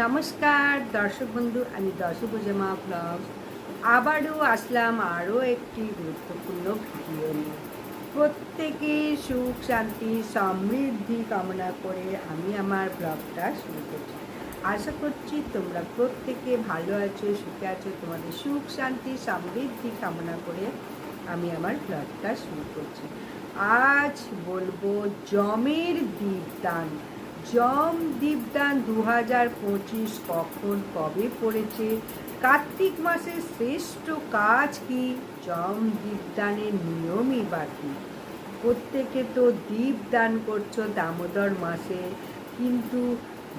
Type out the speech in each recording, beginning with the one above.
নমস্কার, দর্শক বন্ধু, আমি দশভুজমা ব্লগ। আবারও আসলাম আরও একটি গুরুত্বপূর্ণ ভিডিও নিয়ে। প্রত্যেকে সুখ, শান্তি, সমৃদ্ধি কামনা করে আমি আমার ব্লগটা শুরু করছি। আশা করছি তোমরা প্রত্যেকে ভালো আছো, সুখে আছো। তোমাদের সুখ, শান্তি, সমৃদ্ধি কামনা করে আমি আমার ব্লগটা শুরু করছি। আজ বলব জমের দীপদান জম দীপদান দু হাজার পঁচিশ কখন কবে পড়েছে? কার্তিক মাসের শ্রেষ্ঠ কাজ কি? জম দীপদানের নিয়মই বাকি প্রত্যেকে তো দীপদান করছ দামোদর মাসে, কিন্তু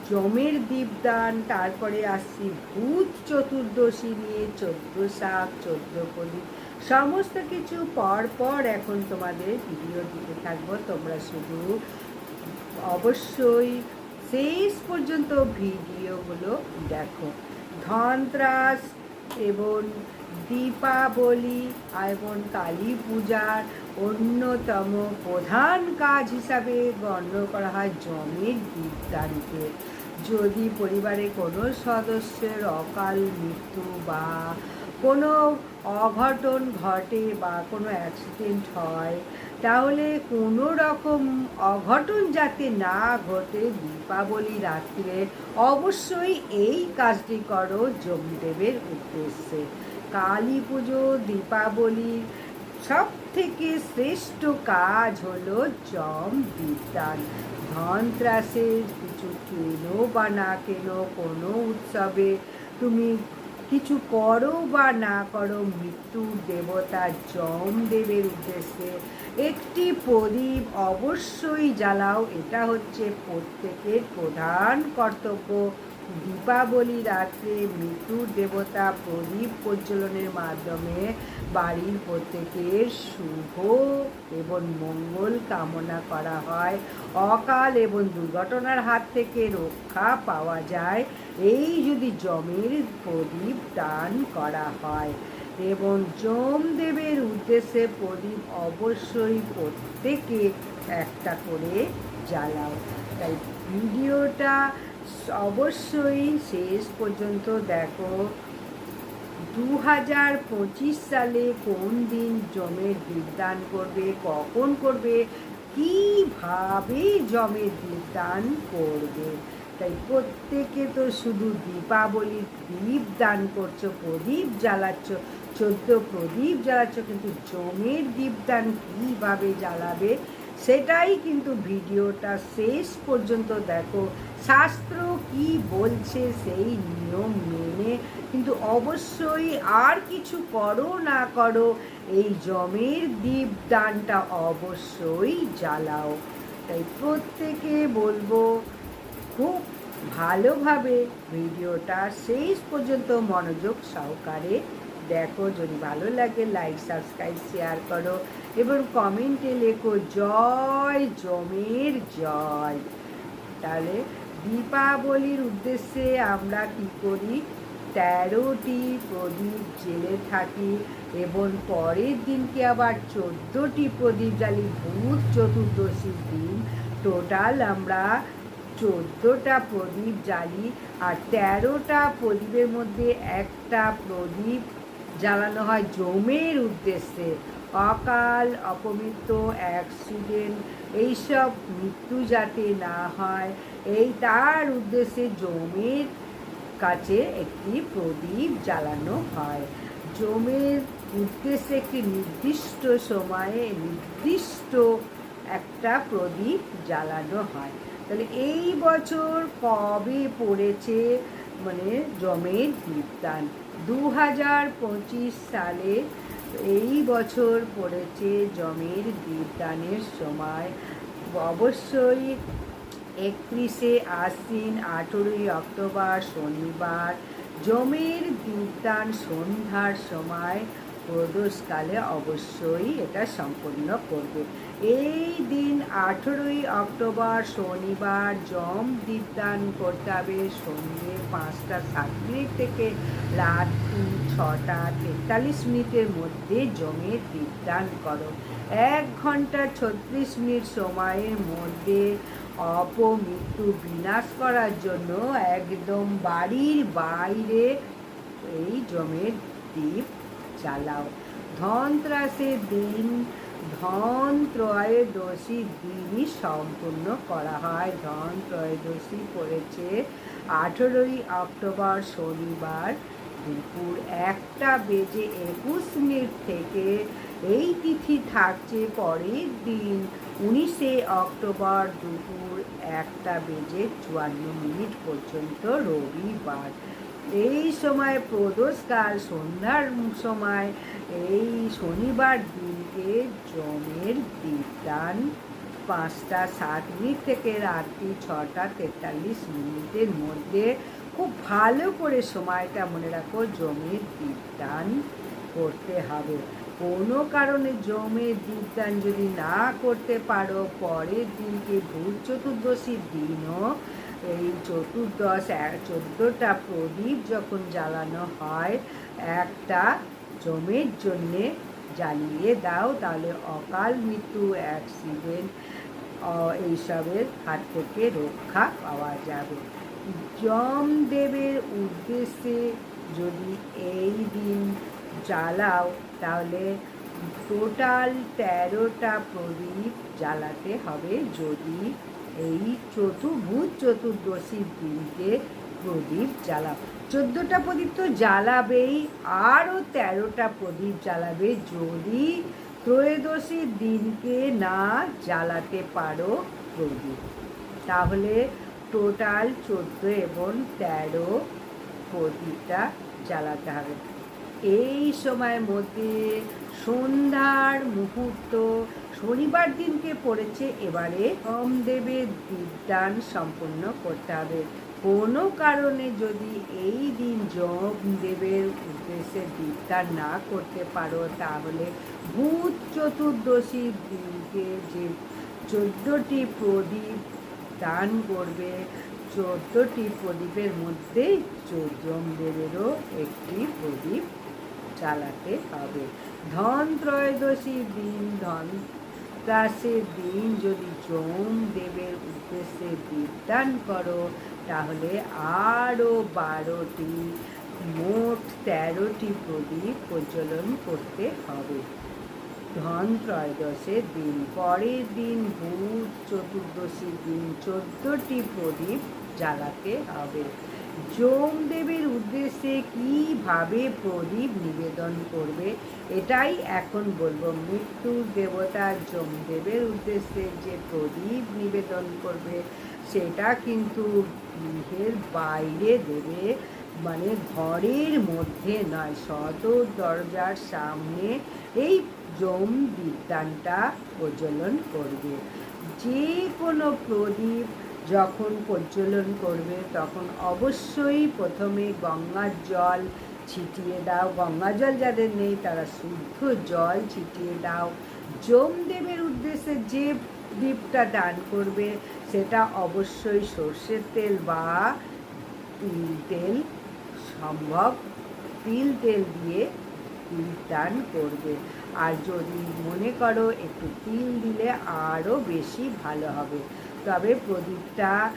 জমের দীপদান, তারপরে আসছি ভূত চতুর্দশী নিয়ে চোদ্দ শাক, চোদ্দ প্রদীপ সমস্ত কিছু পর পর এখন তোমাদের ভিডিও দিতে থাকব। তোমরা শুধু অবশ্যই শেষ পর্যন্ত ভিডিওগুলো দেখো। ধনত্রাস এবং দীপাবলি এবং কালী পূজার অন্যতম প্রধান কাজ হিসাবে গণ্য করা হয় জমির দীপদানকে যদি পরিবারে কোনো সদস্যের অকাল মৃত্যু বা কোনো অঘটন ঘটে বা কোনো অ্যাক্সিডেন্ট হয়, তাহলে কোনো রকম অঘটন যাতে না ঘটে দীপাবলি রাত্রে, অবশ্যই এই কাজটি করো জমদেবের উদ্দেশ্যে। কালী পুজো দীপাবলির সব থেকে শ্রেষ্ঠ কাজ হলো জম দীপদান ধনত্রাসের কিছু বা না কেনো কোনো উৎসবে, তুমি কিছু করো বা না করো মৃত্যুর দেবতা যম দেবের উদ্দেশ্যে। একটি প্রদীপ অবশ্যই জ্বালাও, এটা হচ্ছে প্রত্যেকের প্রধান কর্তব্য। দীপাবলি রাত্রে মৃত্যুর দেবতা প্রদীপ প্রজ্বলনের মাধ্যমে বাড়ির প্রত্যেকের শুভ এবং মঙ্গল কামনা করা হয়। অকাল এবং দুর্ঘটনার হাত থেকে রক্ষা পাওয়া যায়। এই যদি জমের প্রদীপ দান করা হয় এবং জমদেবের উদ্দেশ্যে প্রদীপ অবশ্যই প্রত্যেকে একটা করে জ্বালাও। তাই ভিডিওটা অবশ্যই শেষ পর্যন্ত দেখো। দু হাজার পঁচিশ সালে কোন দিন জমের দীপদান করবে, কখন করবে, কীভাবে জমের দীপদান করবে? তাই প্রত্যেকে তো শুধু দীপাবলির দীপ দান করছ, প্রদীপ জ্বালাচ্ছ চোদ্দ প্রদীপ জ্বালাচ্ছ, কিন্তু জমের দীপদান কীভাবে জ্বালাবে? সেটাই কিন্তু ভিডিওটা শেষ পর্যন্ত দেখো। শাস্ত্র কি বলছে সেই নিয়ম মেনে কিন্তু অবশ্যই আর কিছু করো না করো, এই জমের দীপদানটা অবশ্যই জ্বালাও। তাই প্রত্যেকে বলব, খুব ভালোভাবে ভিডিওটা শেষ পর্যন্ত মনোযোগ সহকারে দেখো। যদি ভালো লাগে লাইক সাবস্ক্রাইব শেয়ার করো। এবং কমেন্টে লেখো, জয় জমের জয়। তাহলে দীপাবলির উদ্দেশ্যে আমরা কি করি? তেরোটি প্রদীপ জেলে থাকি এবং পরের দিনকে আবার চোদ্দোটি প্রদীপ জ্বালি ভূত চতুর্দশীর দিন। টোটাল আমরা চোদ্দোটা প্রদীপ জ্বালি আর তেরোটা প্রদীপের মধ্যে একটা প্রদীপ জ্বালানো হয় জমের উদ্দেশ্যে। অকাল অপমৃত্য অ্যাক্সিডেন্ট এইসব মৃত্যু যাতে না হয়, এই তার উদ্দেশ্যে জমির কাছে একটি প্রদীপ জ্বালানো হয়। জমির উদ্দেশ্যে একটি নির্দিষ্ট সময়ে নির্দিষ্ট একটা প্রদীপ জ্বালানো হয়। তাহলে এই বছর কবে পড়েছে? মানে জমের দীপদান দু হাজার পঁচিশ সালে এই বছর পড়েছে জমির বিদ্যানের সময়। অবশ্যই একত্রিশে আশ্বিন, আঠেরোই অক্টোবর, শনিবার, জমির বিদ্যান সন্ধ্যার সময় প্রদোষকালে অবশ্যই এটা সম্পন্ন করবে। এই দিন আঠেরোই অক্টোবর শনিবার জম দীপদান করতে হবে। সন্ধ্যে পাঁচটা সাত মিনিট থেকে রাত্রি ছটা তেতাল্লিশ মিনিটের মধ্যে জমে দীপদান করো। এক ঘণ্টা ছত্রিশ মিনিট সময়ের মধ্যে অপমৃত্যু বিনাশ করার জন্য একদম বাড়ির বাইরে এই জমের দ্বীপ জ্বালাও ধনত্রাসের দিন ধন ত্রয়োদশী দিনই সম্পূর্ণ করা হয়। ধন ত্রয়োদশী পড়েছে আঠেরোই অক্টোবর শনিবার দুপুর একটা বেজে একুশ মিনিট থেকে। এই তিথি থাকছে পরের দিন, উনিশে অক্টোবর দুপুর একটা বেজে চুয়ান্ন মিনিট পর্যন্ত রবিবার। এই সময় প্রদোষকাল, সন্ধ্যার সময়, এই শনিবার দিনকে জমের দীপদান পাঁচটা, সাত মিনিট থেকে রাত্রি ছটা, তেতাল্লিশ মিনিটের মধ্যে। খুব ভালো করে সময়টা মনে রাখো জমির দীপদান করতে হবে। কোনো কারণে জমের দীপদান যদি না করতে পারো, পরের দিনকে ভূত চতুর্দশীর দিনও এই চতুর্দশ চোদ্দোটা প্রদীপ যখন জ্বালানো হয়, একটা জমের জন্যে জ্বালিয়ে দাও, তাহলে অকাল মৃত্যু, অ্যাক্সিডেন্ট এইসবের হাত থেকে রক্ষা পাওয়া যাবে। যমদেবের উদ্দেশ্যে যদি এই দিন জ্বালাও, তাহলে টোটাল তেরোটা প্রদীপ জ্বালাতে হবে যদি এই চতুর্ভুজ চতুর্দশীর দিনকে প্রদীপ জ্বালাও চোদ্দোটা প্রদীপ তো জ্বালাবেই, আরও তেরোটা প্রদীপ জ্বালাবে যদি ত্রয়োদশীর দিনকে না জ্বালাতে পারো প্রদীপ। তাহলে টোটাল চোদ্দ এবং তেরো প্রদীপটা জ্বালাতে হবে। এই সময়ের মধ্যে সন্ধ্যার মুহূর্ত, শনিবার দিনকে পড়েছে, এবারে দেবের দীপদান সম্পন্ন করতে হবে। কোনো কারণে যদি এই দিন জম দেবের উদ্দেশ্যে দীপদান না করতে পারো, তাহলে ভূত চতুর্দশীর দিনকে যে চোদ্দোটি প্রদীপ দান করবে, চোদ্দোটি প্রদীপের মধ্যে দেবেরও একটি প্রদীপ চালাতে হবে। ধন ত্রয়োদশী দিন, ধন ত্রাসের দিন যদি জম দেবের উদ্দেশ্যে দীপদান করো, তাহলে আরও বারোটি, মোট তেরোটি প্রদীপ প্রজ্বলন করতে হবে। ধন ত্রয়োদশের দিন, পরের দিন ভূত চতুর্দশীর দিন চোদ্দটি প্রদীপ জ্বালাতে হবে। দেবের উদ্দেশ্যে কীভাবে প্রদীপ নিবেদন করবে, এটাই এখন বলব। মৃত্যুর দেবতা দেবের উদ্দেশ্যে যে প্রদীপ নিবেদন করবে, সেটা কিন্তু গৃহের বাইরে দেবে মানে ঘরের মধ্যে নয়, সদর দরজার সামনে এই জম বিদ্যানটা প্রজ্বলন করবে। যে কোনো প্রদীপ যখন প্রজ্বলন করবে, তখন অবশ্যই প্রথমে গঙ্গার জল ছিটিয়ে দাও। গঙ্গা জল যাদের নেই, তারা শুদ্ধ জল ছিটিয়ে দাও। জমদেবের উদ্দেশ্যে যে দ্বীপটা দান করবে, সেটা অবশ্যই সর্ষের তেল বা তিল তেল, সম্ভব তিল তেল দিয়ে তিল দান করবে। আর যদি মনে করো একটু তিল দিলে আরও বেশি ভালো হবে। তবে প্রদীপটা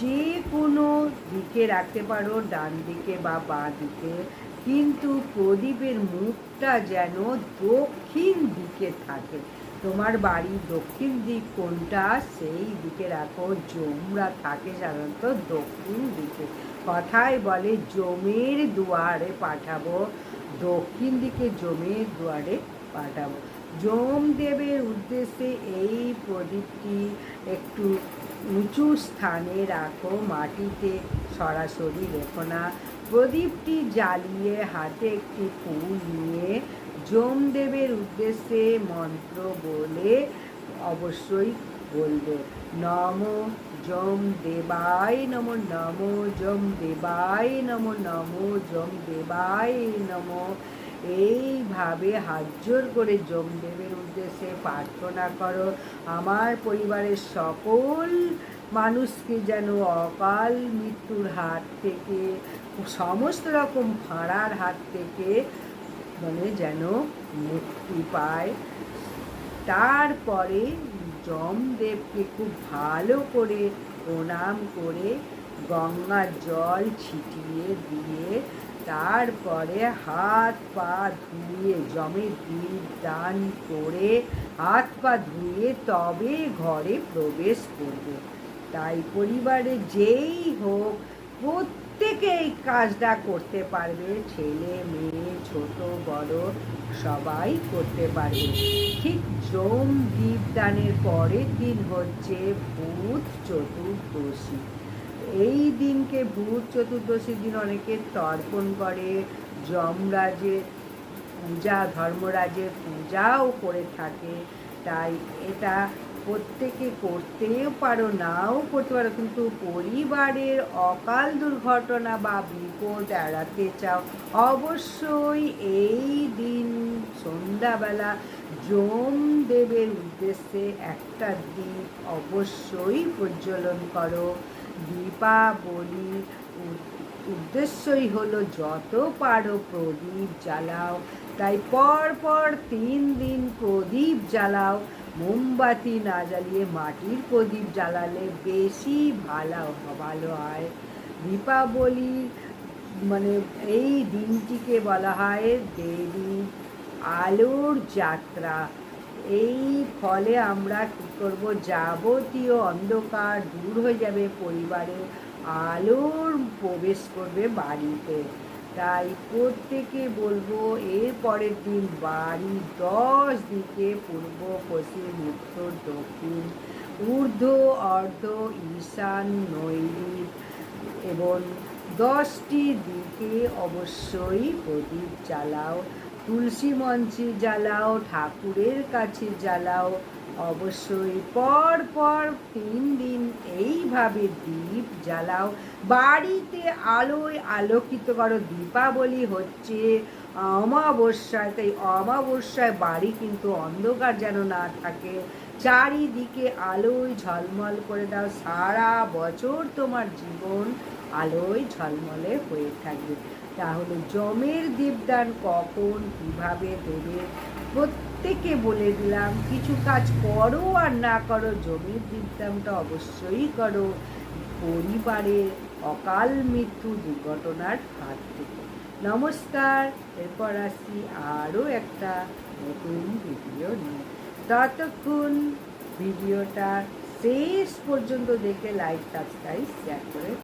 যে কোনো দিকে রাখতে পারো, ডান দিকে বা বাঁ দিকে। কিন্তু প্রদীপের মুখটা যেন দক্ষিণ দিকে থাকে। তোমার বাড়ি দক্ষিণ দিক কোনটা, সেই দিকে রাখো। জমরা থাকে সাধারণত দক্ষিণ দিকে। কথায় বলে, জমের দুয়ারে পাঠাবো। দক্ষিণ দিকে জমের দুয়ারে পাঠাবো। জম দেবের উদ্দেশ্যে এই প্রদীপটি একটু উঁচু স্থানে রাখো, মাটিতে সরাসরি রেখো না। প্রদীপটি জ্বালিয়ে হাতে একটি ফুল নিয়ে যমদেবের উদ্দেশ্যে মন্ত্র বলে অবশ্যই বলবে, নম যম দেবায় নম নম যম দেবায় নম নম জম দেবায় নম। এইভাবে হাত জোর করে যমদেবের উদ্দেশ্যে প্রার্থনা করো। আমার পরিবারের সকল মানুষকে যেন অকাল মৃত্যুর হাত থেকে, সমস্ত রকম ভাড়ার হাত থেকে মানে যেন মুক্তি পায়। তারপরে যমদেবকে খুব ভালো করে প্রণাম করে গঙ্গার জল ছিটিয়ে দিয়ে তারপরে হাত পা ধুয়ে জমে দীপ দান করে হাত পা ধুয়ে তবে ঘরে প্রবেশ করবে। তাই পরিবারে যেই হোক প্রত্যেকে এই কাজটা করতে পারবে। ছেলে, মেয়ে, ছোট, বড়, সবাই করতে পারবে। ঠিক জম দীপদানের পরের দিন হচ্ছে ভূত চতুর্দশী। এই দিনকে ভূত চতুর্দশীর দিন অনেকে তর্পণ করে যমরাজের পূজা ধর্মরাজের পূজাও করে থাকে। তাই এটা প্রত্যেকে করতেও পারো, নাও করতে পারো। কিন্তু পরিবারের অকাল দুর্ঘটনা বা বিপদ এড়াতে চাও, অবশ্যই এই দিন সন্ধ্যাবেলা যম দেবের উদ্দেশ্যে একটা দ্বীপ অবশ্যই প্রজ্বলন করো। দীপাবলি উদ্দেশ্যই হলো যত পারো প্রদীপ জ্বালাও। তাই পর পর তিন দিন প্রদীপ জ্বালাও। মোমবাতি না জ্বালিয়ে মাটির প্রদীপ জ্বালালে বেশি ভালো ভালো হয়। দীপাবলি মানে এই দিনটিকে বলা হয় দেবী আলোর যাত্রা। এই ফলে আমরা কী করব? যাবতীয় অন্ধকার দূর হয়ে যাবে, পরিবারে আলোর প্রবেশ করবে বাড়িতে। তাই প্রত্যেকে বলব, এর পরের দিন বাড়ি দশ দিকে পূর্ব, পশ্চিম, উত্তর, দক্ষিণ, ঊর্ধ্ব, অর্ধ, ঈশান নৈরিক এবং দশটি দিকে অবশ্যই প্রদীপ জ্বালাও। তুলসী মঞ্চে জ্বালাও, ঠাকুরের কাছে জ্বালাও। অবশ্যই পর পর তিন দিন এইভাবে দীপ জ্বালাও। বাড়িতে আলোয় আলোকিত করো, দীপাবলি হচ্ছে অমাবস্যায়। তাই অমাবস্যায় বাড়ি কিন্তু অন্ধকার যেন না থাকে। চারিদিকে আলোয় ঝলমল করে দাও। সারা বছর তোমার জীবন আলোয় ঝলমলে হয়ে থাকবে। তাহলে জমের দীপদান কখন কীভাবে দেবে? প্রত্যেকে বলে দিলাম, কিছু কাজ করো আর না করো, জমির দীপদানটা অবশ্যই করো। পরিবারে অকাল মৃত্যু দুর্ঘটনার হাত থেকে। নমস্কার, এরপর আসছি আরও একটা নতুন ভিডিও নিয়ে। ততক্ষণ ভিডিওটা শেষ পর্যন্ত দেখে লাইক সাবস্ক্রাইব শেয়ার করে